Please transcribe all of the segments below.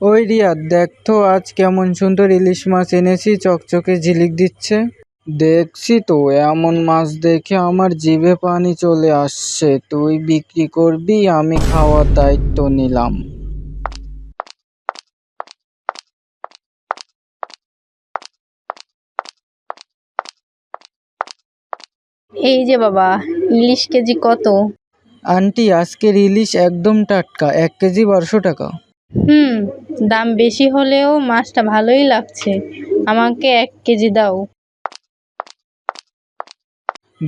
ওই রিয়াদ দেখ তো আজ কেমন সুন্দর ইলিশ মাছ এনেছি চকচকে ঝিলিক দিচ্ছে। দেখছি তো এমন মাছ দেখে আমার জিভে পানি চলে আসছে তুই বিক্রি করবি আমি খাওয়ার দায়িত্ব নিলাম। এই যে বাবা ইলিশ কেজি কত? আন্টি আজকের ইলিশ একদম টাটকা এক কেজি বারোশো টাকা। হুম, দাম বেশি হলেও মাছটা ভালোই লাগছে। আমাকে এক কেজি দাও।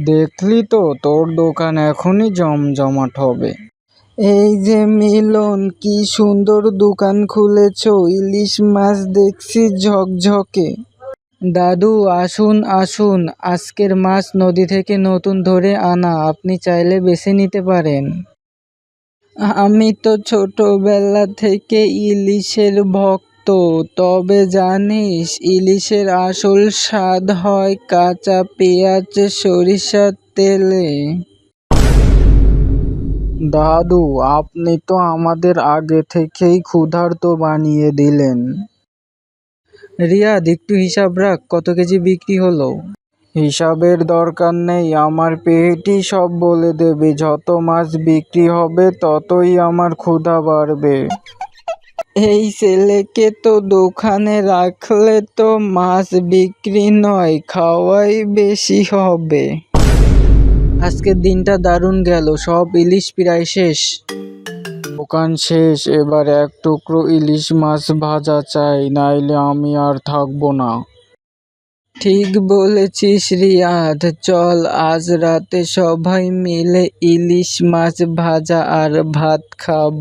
দেখলি তো, তোর দোকান এখনই জমজমাট হবে। এই যে মিলন, কি সুন্দর দোকান খুলেছ, ইলিশ মাছ দেখছি ঝকঝকে। দাদু, আসুন আসুন, আজকের মাছ নদী থেকে নতুন ধরে আনা, আপনি চাইলে বেছে নিতে পারেন। আমি তো ছোটবেলা থেকে ইলিশের ভক্ত, তবে জানিস ইলিশের আসল স্বাদ হয় কাঁচা পেঁয়াজ সরিষার তেলে। দাদু, আপনি তো আমাদের আগে থেকেই ক্ষুধার্ত বানিয়ে দিলেন। রিয়াদ, একটু হিসাব রাখ, কত কেজি বিক্রি হলো? হিসাবের দরকার নেই, আমার পেটই সব বলে দেবে, যত মাছ বিক্রি হবে ততই আমার ক্ষুধা বাড়বে। এই ছেলেকে তো দোকানে রাখলে তো মাছ বিক্রি নয়, খাওয়াই বেশি হবে। আজকের দিনটা দারুণ গেল, সব ইলিশ প্রায় শেষ। দোকান শেষ, এবার এক টুকরো ইলিশ মাছ ভাজা চাই, নাইলে আমি আর থাকব না। ঠিক বলেছিস রিয়াদ চল আজ রাতে সবাই মিলে ইলিশ মাছ ভাজা আর ভাত খাব।